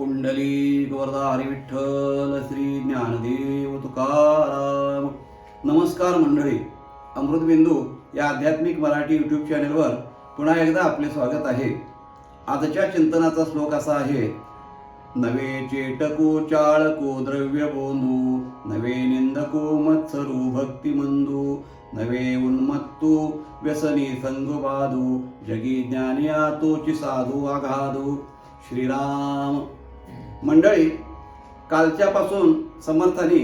पुंडली गोवर्धा हरी विठ्ठल श्री ज्ञानदेव तुकाराम. नमस्कार मंडळी. अमृतबिंदू या आध्यात्मिक मराठी यूट्यूब चॅनलवर पुन्हा एकदा आपले स्वागत आहे. आजच्या चिंतनाचा श्लोक असा आहे. नवे चेटको चाळको द्रव्य बोंधू नवे निंदको मत्सरू भक्तिमंदू नवे उन्मत्तू व्यसनी संगबाधू जगी ज्ञानी आतोची साधू आघाधू. श्रीराम. मंडळी कालच्यापासून समर्थांनी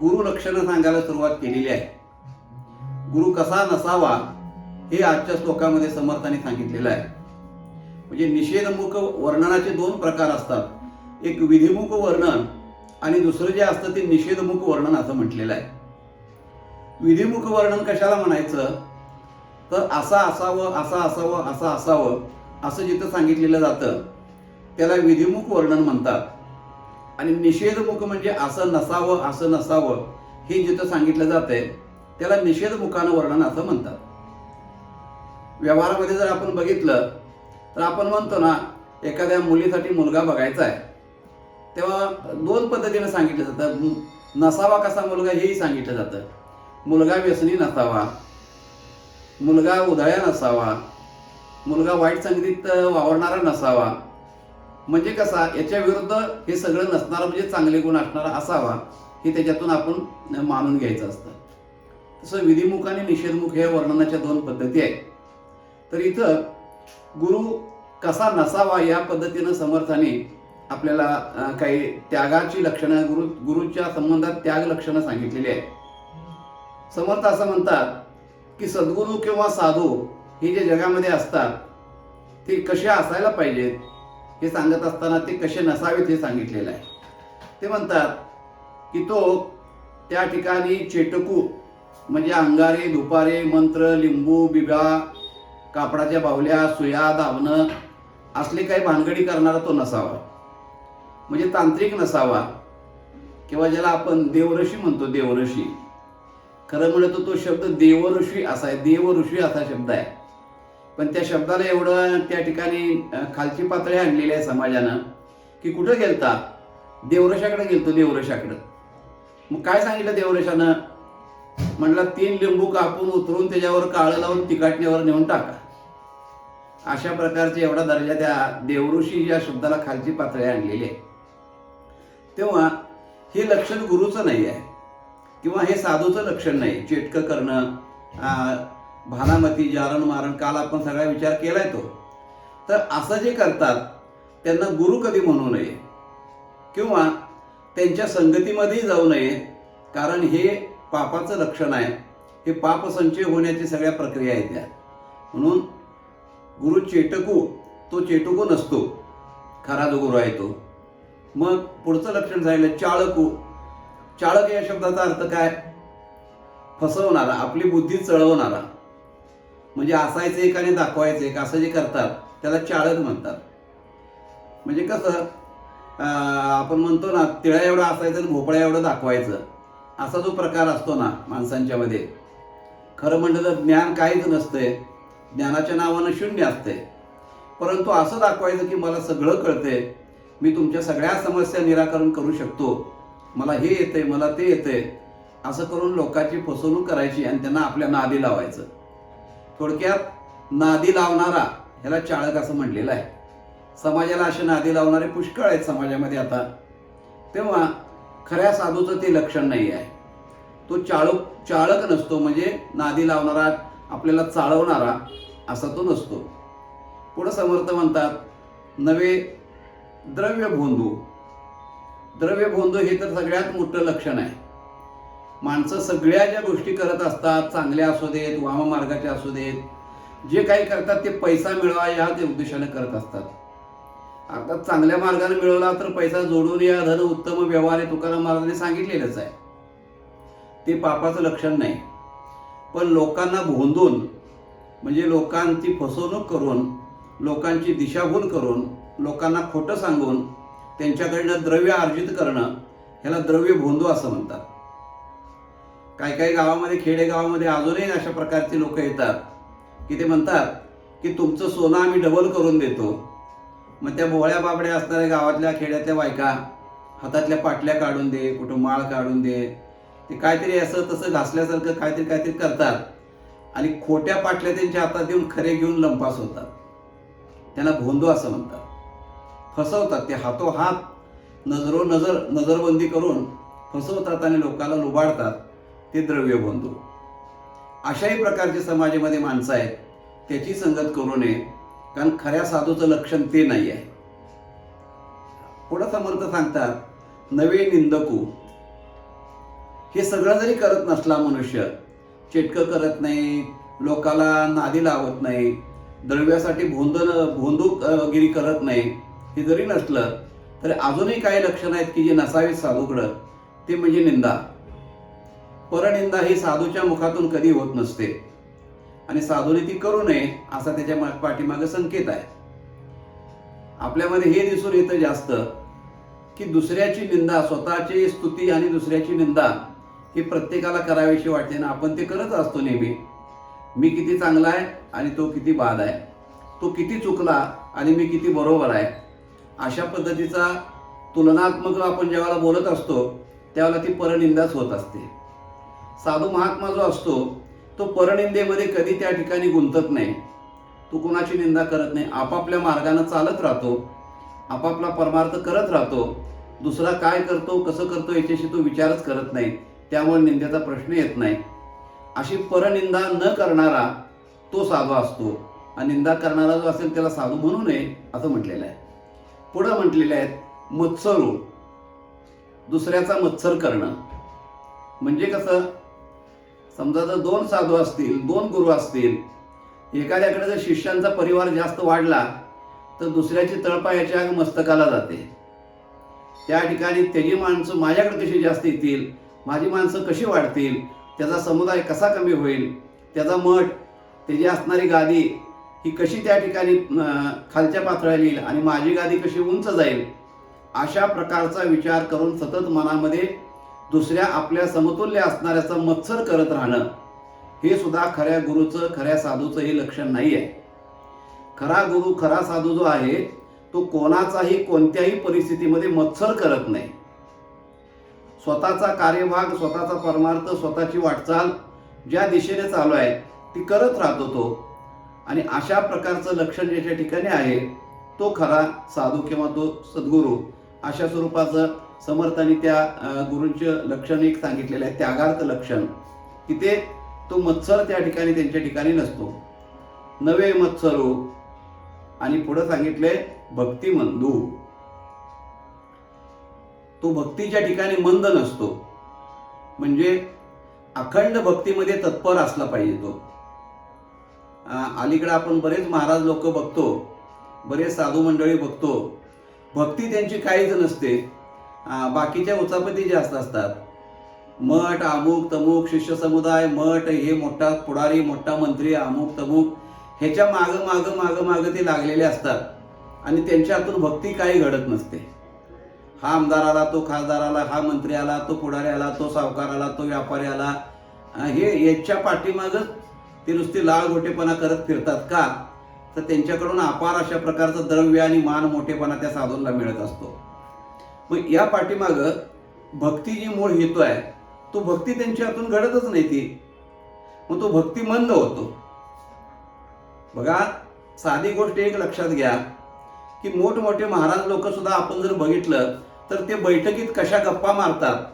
गुरु लक्षणं सांगायला सुरुवात केलेली आहे. गुरु कसा नसावा हे आजच्या श्लोकामध्ये समर्थांनी सांगितलेलं आहे. म्हणजे निषेधमुख वर्णनाचे दोन प्रकार असतात. एक विधिमुख वर्णन आणि दुसरं जे असतं ते निषेधमुख वर्णन असं म्हटलेलं आहे. विधिमुख वर्णन कशाला म्हणायचं? तर असा असावं असा असावं असा असावं असं जिथं सांगितलेलं जातं त्याला विधिमुख वर्णन म्हणतात. आणि निषेधमुख म्हणजे असं नसावं असं नसावं हे जिथं सांगितलं जातंय त्याला निषेधमुखानं वर्णन असं म्हणतात. व्यवहारामध्ये जर आपण बघितलं तर आपण म्हणतो ना एखाद्या मुलीसाठी मुलगा बघायचा आहे तेव्हा दोन पद्धतीने सांगितलं जातं. नसावा कसा मुलगा हेही सांगितलं जातं. मुलगा व्यसनी नसावा मुलगा उधळ्या नसावा मुलगा वाईट संगीत वावरणारा नसावा म्हणजे कसा याच्या विरुद्ध हे सगळं नसणारा म्हणजे चांगले गुण असणारा असावा हे त्याच्यातून आपण मानून घ्यायचं असतं. तसं विधिमुख आणि निषेधमुख हे वर्णनाच्या दोन पद्धती आहेत. तर इथं गुरु कसा नसावा या पद्धतीनं समर्थाने आपल्याला काही त्यागाची लक्षणं गुरु गुरुच्या संबंधात त्याग लक्षणं सांगितलेली आहेत. समर्थ असं म्हणतात की सद्गुरू किंवा साधू हे जे जगामध्ये असतात ते कसे असायला पाहिजेत? हे सांगत असताना ते कसे नसावेत हे सांगितलेलं आहे. ते म्हणतात की तो त्या ठिकाणी चेटकू म्हणजे अंगारे दुपारे मंत्र लिंबू बिबा कापडाच्या बाहुल्या सुया दावणं असले काही भानगडी करणारा तो नसावा. म्हणजे तांत्रिक नसावा. किंवा ज्याला आपण देवऋषी म्हणतो देवऋषी. खरं म्हणतो तो शब्द देवऋषी असा आहे. देवऋषी असा शब्द आहे. पण त्या शब्दाला एवढं त्या ठिकाणी खालची पातळी आणलेली आहे समाजानं की कुठं गेलता? देवरशाकडे गेलतो देवरशाकडं. मग काय सांगितलं देवरशानं? म्हटलं तीन लिंबू कापून उतरून त्याच्यावर काळं लावून तिकाटण्यावर नेऊन टाका. अशा प्रकारचे एवढा दर्जा त्या देवऋषी या शब्दाला खालची पातळी आणलेली आहे. तेव्हा हे लक्षण गुरुचं नाही आहे. किंवा हे साधूचं लक्षण नाही. चेटकं करणं भानामती जारण मारण काल आपण सगळा विचार केलाय तो. तर असं जे करतात त्यांना गुरु कधी म्हणू नये. किंवा त्यांच्या संगतीमध्येही जाऊ नये कारण हे पापाचं लक्षण आहे. हे पापसंचय होण्याची सगळ्या प्रक्रिया आहेत त्या. म्हणून गुरु चेटकू तो चेटकू नसतो. खरा जो गुरु आहे तो. मग पुढचं लक्षण झालं चाळकू. चाळक या शब्दाचा अर्थ काय? फसवणारा आपली बुद्धी चळवणारा. म्हणजे असायचं एक आणि दाखवायचं एक असं जे करतात त्याला चाळक म्हणतात. म्हणजे कसं आपण म्हणतो ना तिळा एवढं असायचं आणि भोपळा एवढं दाखवायचं. असा जो प्रकार असतो ना माणसांच्यामध्ये खरं म्हणलं तर ज्ञान काहीच नसतंय. ज्ञानाच्या नावानं शून्य असते परंतु असं दाखवायचं की मला सगळं कळतंय. मी तुमच्या सगळ्या समस्या निराकरण करू शकतो. मला हे येतंय मला ते येतंय. असं करून लोकांची फसवणूक करायची आणि त्यांना आपल्या नादी लावायचं. थोडक्यात नादी लावणारा ह्याला चाळक असं म्हणलेलं आहे. समाजाला असे नादी लावणारे पुष्कळ आहेत समाजामध्ये आता. तेव्हा खऱ्या साधूचं ते लक्षण नाही आहे. तो चाळक चाळक नसतो म्हणजे नादी लावणारा आपल्याला चाळवणारा असा तो नसतो. पुढं समर्थ म्हणतात नवे द्रव्य भोंदू द्रव्य भोंदू हे तर सगळ्यात मोठं लक्षण आहे. माणसं सगळ्या ज्या गोष्टी करत असतात चांगल्या असू देत वाममार्गाच्या असू देत जे काही करतात ते पैसा मिळवा या ते उद्देशाने करत असतात. अर्थात चांगल्या मार्गाने मिळवला तर पैसा जोडून या धन उत्तम व्यवहार हे तुकाराम महाराजांनी सांगितलेलंच आहे. ते पापाचं लक्षण नाही. पण लोकांना भोंदून म्हणजे लोकांची फसवणूक करून लोकांची दिशाभूल करून लोकांना खोटं सांगून त्यांच्याकडनं द्रव्य अर्जित करणं ह्याला द्रव्य भोंदू असं म्हणतात. काही काही गावामध्ये खेडेगावामध्ये अजूनही अशा प्रकारचे लोक येतात की ते म्हणतात की तुमचं सोनं आम्ही डबल करून देतो. मग त्या भोळ्या बाबड्या असणाऱ्या गावातल्या खेड्यातल्या बायका हातातल्या पाटल्या काढून दे कुठं माळ काढून दे. ते काहीतरी असं तसं घासल्यासारखं काहीतरी काहीतरी करतात. आणि खोट्या पाटल्या त्यांच्या हातात देऊन खरे घेऊन लंपास होतात. त्यांना भोंदू असं म्हणतात. फसवतात. ते हातोहात नजरो नजर नजरबंदी करून फसवतात आणि लोकांना लुबाडतात. ते द्रव्य बंधू. अशाही प्रकारचे समाजामध्ये माणसं आहेत त्याची संगत करू नये कारण खऱ्या साधूचं लक्षण ते नाही आहे. पुढं समर्थ सांगतात नवे निंदकू. हे सगळं जरी करत नसला मनुष्य चेटकं करत नाही लोकाला नादी लावत नाही द्रव्यासाठी भोंदन भोंदूगिरी करत नाही हे जरी नसलं तरी अजूनही काही लक्षणं आहेत की जे नसावीत साधूकडं ते म्हणजे निंदा. परनिंदा ही साधूच्या मुखातून कधी होत नसते. आणि साधूने ती करू नये असा त्याच्या पाठीमागे संकेत आहे. आपल्यामध्ये हे दिसून येतं जास्त की दुसऱ्याची निंदा स्वतःची स्तुती आणि दुसऱ्याची निंदा ही प्रत्येकाला करावीशी वाटते ना आपण ते करत असतो नेहमी. मी किती चांगला आहे आणि तो किती बाद आहे. तो किती चुकला आणि मी किती बरोबर आहे. अशा पद्धतीचा तुलनात्मक आपण ज्यावेळेला बोलत असतो त्यावेळेला ती परनिंदाच होत असते. साधू महात्मा जो असतो तो परनिंदेमध्ये कधी त्या ठिकाणी गुंतत नाही. तो कोणाची निंदा करत नाही. आपापल्या मार्गानं चालत राहतो. आपापला परमार्थ करत राहतो. दुसरा काय करतो कसं करतो याच्याशी तो विचारच करत नाही. त्यामुळे निंदेचा प्रश्न येत नाही. अशी परनिंदा न करणारा तो साधू असतो. आणि निंदा करणारा जो असेल त्याला साधू म्हणू नये असं म्हटलेलं आहे. पुढं म्हटलेले आहेत मत्सरू. दुसऱ्याचा मत्सर करणं. म्हणजे कसं? समजा जर दोन साधू असतील दोन गुरु असतील एखाद्याकडे जर शिष्यांचा परिवार जास्त वाढला तर दुसऱ्याची तळपायाच्या मस्तकाला जाते. त्या ठिकाणी त्याची माणसं माझ्याकडे कशी जास्त येतील माझी माणसं कशी वाढतील त्याचा समुदाय कसा कमी होईल त्याचा मठ त्याची असणारी गादी ही कशी त्या ठिकाणी खालच्या पातळ्याला येईल आणि माझी गादी कशी उंच जाईल अशा प्रकारचा विचार करून सतत मनामध्ये दुसऱ्या आपल्या समतुल्य असणाऱ्याचा मत्सर करत राहणं हे सुद्धा खऱ्या गुरुचं खऱ्या साधूचं हे लक्षण नाही आहे खरा गुरु खरा साधू जो आहे तो कोणाचाही कोणत्याही परिस्थितीमध्ये मत्सर करत नाही. स्वतःचा कार्यभाग स्वतःचा परमार्थ स्वतःची वाटचाल ज्या दिशेने चालू आहे ती करत राहतो तो. आणि अशा प्रकारचं लक्षण ज्याच्या ठिकाणी आहे तो खरा साधू किंवा तो सद्गुरू अशा स्वरूपाचं समर्थांनी त्या गुरुंचे लक्षण एक सांगितलेलं आहे त्यागार्थ लक्षण. की ते तो मत्सर त्या ठिकाणी त्यांच्या ठिकाणी नसतो. नवे मत्सरू आणि पुढं सांगितले भक्तिमंदू तो भक्तीच्या ठिकाणी मंद नसतो. म्हणजे अखंड भक्तीमध्ये तत्पर असला पाहिजे तो. अलीकडं अलीकडे आपण बरेच महाराज लोक बघतो बरेच साधू मंडळी बघतो. भक्ती त्यांची काहीच नसते. बाकीच्या उचापती जास्त असतात. मठ अमुक तमुक शिष्य समुदाय मठ हे मोठा पुढारी मोठा मंत्री अमुक तमुक ह्याच्या माग माग माग माग ते लागलेले असतात. आणि त्यांच्या हातून भक्ती काही घडत नसते. हा आमदार आला तो खासदार आला हा मंत्री आला तो पुढारी आला तो सावकार आला तो व्यापारी आला. हे याच्या पाठीमागच ते नुसती लाळ गोटेपणा करत फिरतात का? तर त्यांच्याकडून अपार अशा प्रकारचं द्रव्य आणि मान मोठेपणा त्या साधूंना मिळत असतो. मग या पाठीमाग भक्ती जी मूळ हेतू आहे तो भक्ती त्यांच्या हातून घडतच नाही ती. मग तो भक्ती मंद होतो. बघा साधी गोष्ट एक लक्षात घ्या की मोठमोठे महाराज लोक सुद्धा आपण जर बघितलं तर ते बैठकीत कशा गप्पा मारतात?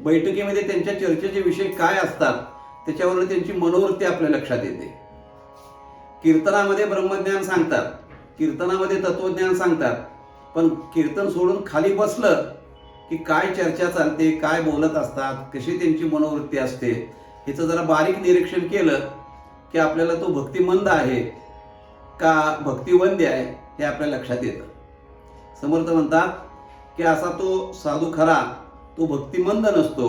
बैठकीमध्ये त्यांच्या चर्चेचे विषय काय असतात? त्याच्यावरून त्यांची मनोवृत्ती आपल्या लक्षात येते. कीर्तनामध्ये ब्रह्मज्ञान सांगतात. कीर्तनामध्ये तत्वज्ञान सांगतात. पण कीर्तन सोडून खाली बसलं की काय चर्चा चालते काय बोलत असतात कशी त्यांची मनोवृत्ती असते हिचं जरा बारीक निरीक्षण केलं की आपल्याला तो भक्तिमंद आहे का भक्तिवंद्य आहे हे आपल्या लक्षात येतं. समर्थ म्हणतात की असा तो साधू खरा तो भक्तिमंद नसतो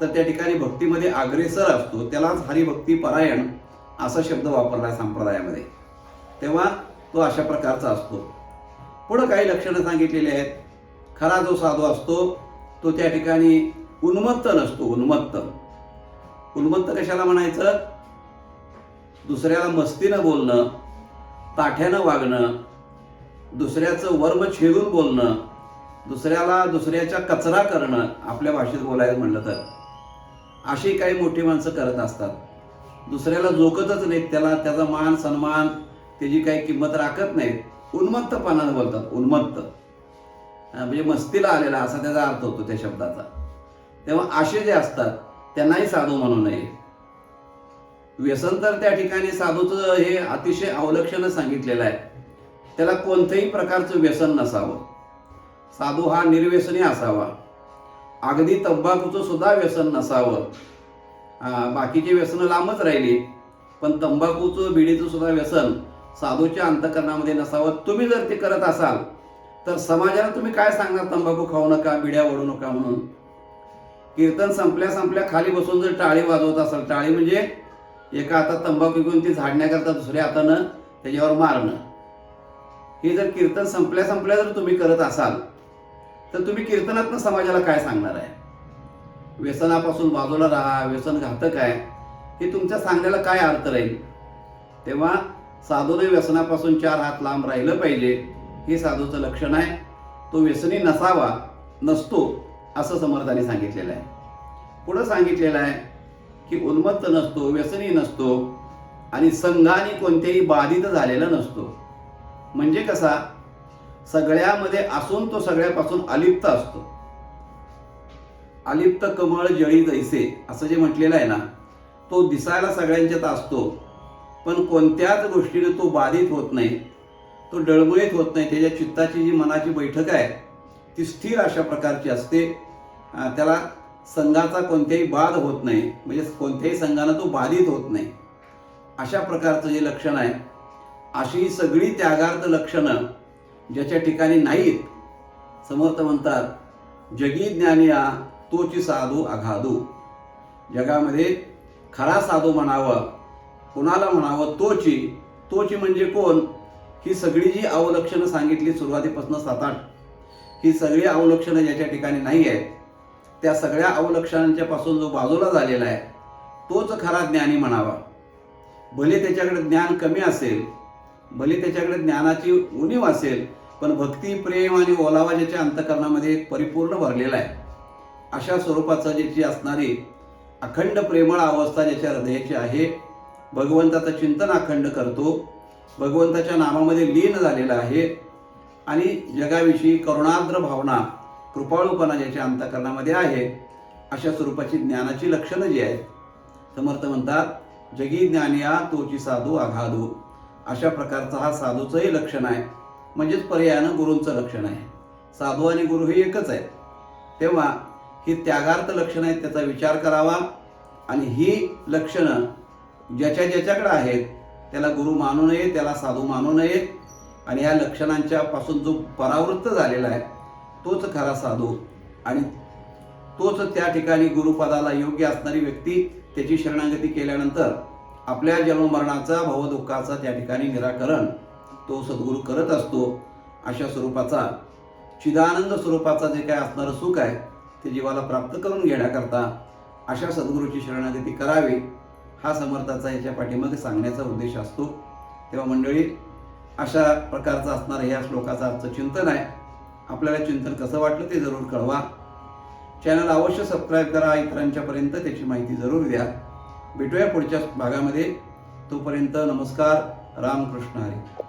तर त्या ठिकाणी भक्तीमध्ये अग्रेसर असतो. त्यालाच हरिभक्ती परायण असा शब्द वापरला आहे संप्रदायामध्ये. तेव्हा तो अशा प्रकारचा असतो. पुढं काही लक्षणं सांगितलेली आहेत. खरा जो साधू असतो तो त्या ठिकाणी उन्मत्त नसतो उन्मत्त. उन्मत्त कशाला म्हणायचं? दुसऱ्याला मस्तीनं बोलणं ताठ्यानं वागणं दुसऱ्याचं वर्म छेदून बोलणं दुसऱ्याला दुसऱ्याच्या कचरा करणं आपल्या भाषेत बोलायचं म्हणलं तर. अशी काही मोठी माणसं करत असतात. दुसऱ्याला जोकतच नाहीत त्याला त्याचा मान सन्मान त्याची काही किंमत राखत नाहीत. उन्मत्तपणानं बोलतात उन्मत्त. म्हणजे मस्तीला आलेला असा त्याचा अर्थ होतो त्या शब्दाचा. तेव्हा असे जे असतात त्यांनाही साधू म्हणू नये. व्यसन तर त्या ठिकाणी साधूचं हे अतिशय अवलक्षण सांगितलेलं आहे. त्याला कोणत्याही प्रकारचं व्यसन नसावं. साधू हा निर्व्यसनी असावा. अगदी तंबाखूचं सुद्धा व्यसन नसावं. बाकीचे बाकीची व्यसनं लांबच राहिली पण तंबाखूचं बिडीचं सुद्धा व्यसन साधूच्या अंतकरणामध्ये नसावं. तुम्ही जर ते करत असाल तर समाजाला तुम्ही काय सांगणार? तंबाखू खाऊ नका बिड्या ओढू नका म्हणून. कीर्तन संपल्या संपल्या खाली बसून जर टाळी वाजवत असाल टाळी म्हणजे एका हातात तंबाखू घेऊन ती झाडण्याकरता दुसऱ्या हातानं त्याच्यावर मारणं. हे जर कीर्तन संपल्या संपल्या जर तुम्ही करत असाल तर तुम्ही कीर्तनातनं समाजाला काय सांगणार आहे? व्यसनापासून बाजूला राहा व्यसन घातक आहे. हे तुमच्या सांगण्याला काय अर्थ राहील? तेव्हा साधूने व्यसनापासून चार हात लांब राहिलं पाहिजे हे साधूचं लक्षण आहे. तो व्यसनी नसावा नसतो असं समर्थाने सांगितलेलं आहे. पुढं सांगितलेलं आहे की उन्मत्त नसतो व्यसनी नसतो आणि संघाने कोणत्याही बाधित झालेला नसतो. म्हणजे कसा? सगळ्यामध्ये असून तो सगळ्यापासून अलिप्त असतो. अलिप्त कमळ जळी जैसे असं जे म्हटलेलं आहे ना तो दिसायला सगळ्यांच्यात असतो. पण कोणत्याच गोष्टीने तो बाधित होत नाही तो डळमळीत होत नाही. त्याच्या चित्ताची जी मनाची बैठक आहे ती स्थिर अशा प्रकारची असते. त्याला संघाचा कोणत्याही बाध होत नाही म्हणजे कोणत्याही संघानं तो बाधित होत नाही. अशा प्रकारचं जे लक्षण आहे अशी सगळी त्यागार्थ लक्षणं ज्याच्या ठिकाणी नाहीत समर्थ म्हणतात जगी ज्ञानिया तोची साधू अघाधू जगामध्ये खरा साधू म्हणावं कुणाला म्हणावं? तोची. तोची म्हणजे कोण? ही सगळी जी अवलक्षणं सांगितली सुरुवातीपासून सात आठ ही सगळी अवलक्षणं ज्याच्या ठिकाणी नाही आहेत त्या सगळ्या अवलक्षणांच्या पासून जो बाजूला झालेला आहे तोच खरा ज्ञानी म्हणावा. भले त्याच्याकडे ज्ञान कमी असेल भले त्याच्याकडे ज्ञानाची उणीव असेल पण भक्ती प्रेम आणि ओलावा ज्याच्या अंतकरणामध्ये परिपूर्ण भरलेला आहे. अशा स्वरूपाचं ज्याची असणारी अखंड प्रेमळ अवस्था ज्याच्या हृदयाची आहे भगवंताचं चिंतन अखंड करतो. भगवंताच्या नामामध्ये लीन झालेला आहे. आणि जगाविषयी करुणाद्र भावना कृपाळूपणा ज्याच्या अंतकरणामध्ये आहे अशा स्वरूपाची ज्ञानाची लक्षणं जी आहेत समर्थ म्हणतात जगी ज्ञानिया तोची साधू आघाधू. अशा प्रकारचा हा साधूचंही लक्षण आहे. म्हणजेच पर्यायानं गुरूंचं लक्षण आहे. साधू आणि गुरु हे एकच आहे तेव्हा ही त्यागार्थ लक्षणं आहेत त्याचा विचार करावा. आणि ही लक्षणं ज्याच्या ज्याच्याकडे आहेत त्याला गुरु मानू नये त्याला साधू मानू नये. आणि ह्या लक्षणांच्या पासून जो परावृत्त झालेला आहे तोच खरा साधू. आणि तोच त्या ठिकाणी गुरुपदाला योग्य असणारी व्यक्ती त्याची शरणागती केल्यानंतर आपल्या जन्ममरणाचा भवदुःखाचा त्या ठिकाणी निराकरण तो सद्गुरू करत असतो. अशा स्वरूपाचा चिदानंद स्वरूपाचा जे काय असणारं सुख आहे ते जीवाला प्राप्त करून घेण्याकरता अशा सद्गुरूची शरणागती करावी. हा समर्थाचा याच्या पाठीमागे सांगण्याचा उद्देश असतो. तेव्हा मंडळी अशा प्रकारचं असणारं या श्लोकाचं आजचं चिंतन आहे. आपल्याला चिंतन कसं वाटलं ते जरूर कळवा. चॅनल अवश्य सबस्क्राईब करा इतरांच्यापर्यंत त्याची माहिती जरूर द्या. भेटूया पुढच्या भागामध्ये. तोपर्यंत नमस्कार रामकृष्ण हरी.